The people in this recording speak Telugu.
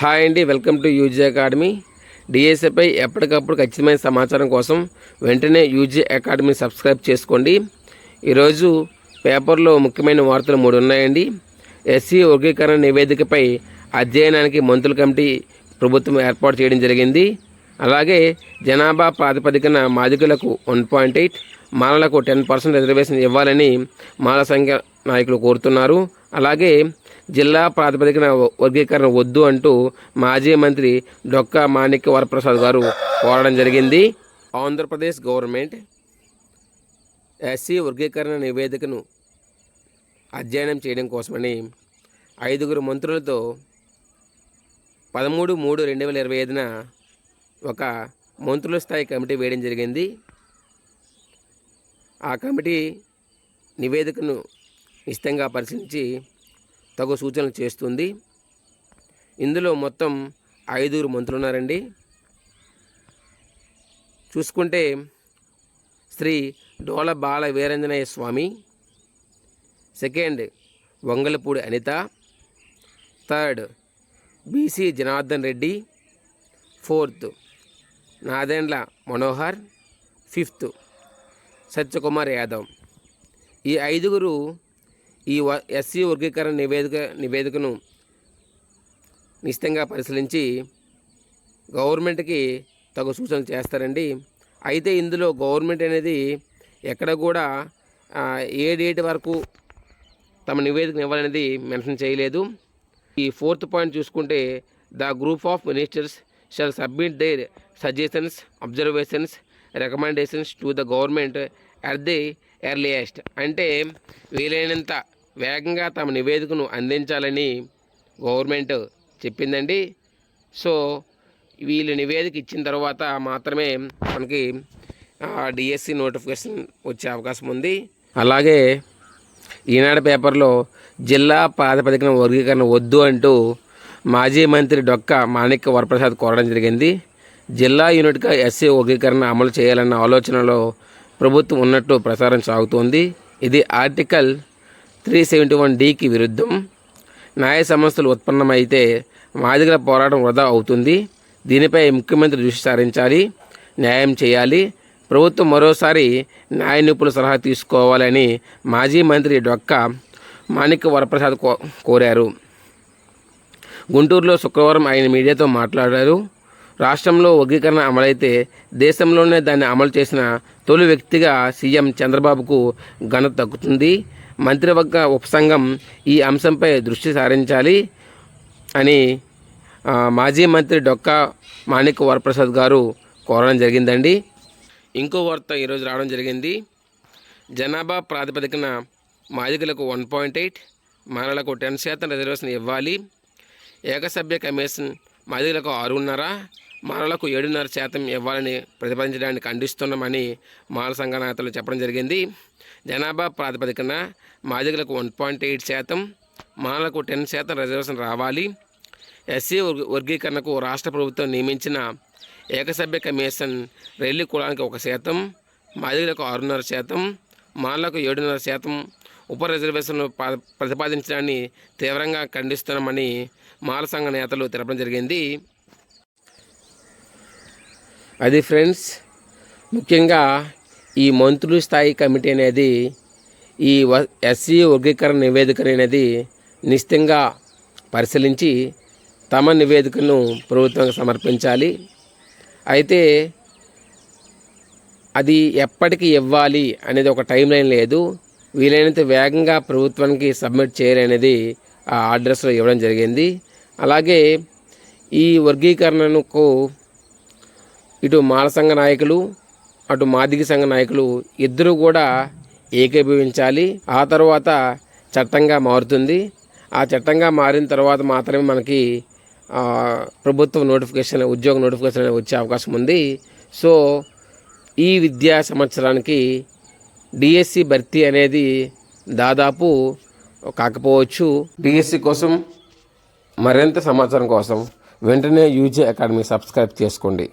హాయ్ అండి వెల్కమ్ టు యూజీ అకాడమీ. డిఎస్ఏపై ఎప్పటికప్పుడు ఖచ్చితమైన సమాచారం కోసం వెంటనే యూజీ అకాడమీ సబ్స్క్రైబ్ చేసుకోండి. ఈరోజు పేపర్లో ముఖ్యమైన వార్తలు మూడు ఉన్నాయండి. ఎస్సీ వర్గీకరణ నివేదికపై అధ్యయనానికి మంత్రుల కమిటీ ప్రభుత్వం ఏర్పాటు చేయడం జరిగింది. అలాగే జనాభా ప్రాతిపదికన మాదికులకు వన్ పాయింట్ ఎయిట్ మాలలకు టెన్ పర్సెంట్ రిజర్వేషన్ ఇవ్వాలని మాల సంఘ నాయకులు కోరుతున్నారు. అలాగే జిల్లా ప్రాతిపదికన వర్గీకరణ వద్దు అంటూ మాజీ మంత్రి డొక్కా మాణిక్య వరప్రసాద్ గారు కోరడం జరిగింది. ఆంధ్రప్రదేశ్ గవర్నమెంట్ ఎస్సీ వర్గీకరణ నివేదికను అధ్యయనం చేయడం కోసమని ఐదుగురు మంత్రులతో పదమూడు మూడు రెండు వేల ఇరవై ఐదున ఒక మంత్రుల స్థాయి కమిటీ వేయడం జరిగింది. ఆ కమిటీ నివేదికను ఇష్టంగా పరిశీలించి తగు సూచనలు చేస్తుంది. ఇందులో మొత్తం ఐదుగురు మంత్రులు ఉన్నారండి. చూసుకుంటే Shri Dola Bala Veeranjaneya Swamy second Vangalapudi Anitha third BC Janardhan Reddy fourth Nadendla Manohar fifth. Satyakumar Yadav. ఈ ఐదుగురు ఈ ఎస్సీ వర్గీకరణ నివేదిక నివేదికను నిశ్చితంగా పరిశీలించి గవర్నమెంట్కి తగు సూచనలు చేస్తారండి. అయితే ఇందులో గవర్నమెంట్ అనేది ఎక్కడ కూడా ఏ డేట్ వరకు తమ నివేదికను ఇవ్వాలనేది మెన్షన్ చేయలేదు. ఈ ఫోర్త్ పాయింట్ చూసుకుంటే the group of ministers shall submit their suggestions observations recommendations to the government at the earliest అంటే వీలైనంత వేగంగా తమ నివేదికను అందించాలని గవర్నమెంట్ చెప్పిందండి. సో వీళ్ళు నివేదిక ఇచ్చిన తర్వాత మాత్రమే మనకి డిఎస్సి నోటిఫికేషన్ వచ్చే అవకాశం ఉంది. అలాగే ఈనాడు పేపర్లో జిల్లా ప్రాతిపదికన వర్గీకరణ వద్దు అంటూ మాజీ మంత్రి డొక్క మాణిక్య వరప్రసాద్ కోరడం జరిగింది. జిల్లా యూనిట్గా ఎస్సీ వర్గీకరణ అమలు చేయాలన్న ఆలోచనలో ప్రభుత్వం ఉన్నట్టు ప్రచారం సాగుతోంది. ఇది ఆర్టికల్ త్రీ సెవెంటీ వన్ డికి విరుద్ధం. న్యాయ సమస్యలు ఉత్పన్నమైతే మాదిగల పోరాటం వృధా అవుతుంది. దీనిపై ముఖ్యమంత్రి దృష్టి సారించాలి న్యాయం చేయాలి. ప్రభుత్వం మరోసారి న్యాయ నిపుణుల సలహా తీసుకోవాలని మాజీ మంత్రి డొక్క మాణిక్య వరప్రసాద్ కో కోరారు. గుంటూరులో శుక్రవారం ఆయన మీడియాతో మాట్లాడారు. రాష్ట్రంలో వర్గీకరణ అమలైతే దేశంలోనే దాన్ని అమలు చేసిన తొలి వ్యక్తిగా సీఎం చంద్రబాబుకు ఘనత దక్కుతుంది. మంత్రివర్గ ఉపసంఘం ఈ అంశంపై దృష్టి సారించాలి అని మాజీ మంత్రి డొక్కా మాణిక్య వరప్రసాద్ గారు కోరడం జరిగిందండి. ఇంకో వార్త ఈరోజు రావడం జరిగింది. జనాభా ప్రాతిపదికన మాదికలకు వన్ పాయింట్ ఎయిట్ మహిళలకు టెన్ శాతం రిజర్వేషన్ ఇవ్వాలి. ఏకసభ్య కమిషన్ మాదిగలకు ఆరున్నర మాలలకు ఏడున్నర శాతం ఇవ్వాలని ప్రతిపాదించడానికి ఖండిస్తున్నామని మాల సంఘ నేతలు చెప్పడం జరిగింది. జనాభా ప్రాతిపదికన మాదిగలకు వన్ పాయింట్ ఎయిట్ శాతం మాలకు టెన్ శాతం రిజర్వేషన్ రావాలి. ఎస్సీ వర్గీకరణకు రాష్ట్ర ప్రభుత్వం నియమించిన ఏకసభ్య కమిషన్ రెల్లి కులానికి ఒక శాతం మాదిగలకు ఆరున్నర శాతం మాలకు ఏడున్నర శాతం ఉప రిజర్వేషన్లు ప- ప్రతిపాదించడాన్ని తీవ్రంగా ఖండిస్తున్నామని మాల సంఘ నేతలు తెలపడం జరిగింది. అది ఫ్రెండ్స్ ముఖ్యంగా ఈ మంత్రులు స్థాయి కమిటీ అనేది ఈ ఎస్సీ వర్గీకరణ నివేదిక అనేది నిశ్చితంగా పరిశీలించి తమ నివేదికను ప్రభుత్వానికి సమర్పించాలి. అయితే అది ఎప్పటికి ఇవ్వాలి అనేది ఒక టైం లైన్ లేదు. వీలైనంత వేగంగా ప్రభుత్వానికి సబ్మిట్ చేయాలనేది ఆ అడ్రస్లో ఇవ్వడం జరిగింది. అలాగే ఈ వర్గీకరణకు ఇటు మాల సంఘ నాయకులు అటు మాదిగ సంఘ నాయకులు ఇద్దరు కూడా ఏకీభవించాలి. ఆ తర్వాత చట్టంగా మారుతుంది. ఆ చట్టంగా మారిన తర్వాత మాత్రమే మనకి ప్రభుత్వ నోటిఫికేషన్ ఉద్యోగ నోటిఫికేషన్ వచ్చే అవకాశం ఉంది. సో ఈ విద్యా సంవత్సరానికి డిఎస్సి భర్తీ అనేది దాదాపు కాకపోవచ్చు. డిఎస్సి కోసం మరింత సమాచారం కోసం వెంటనే యూజీ అకాడమీ సబ్స్క్రైబ్ చేసుకోండి.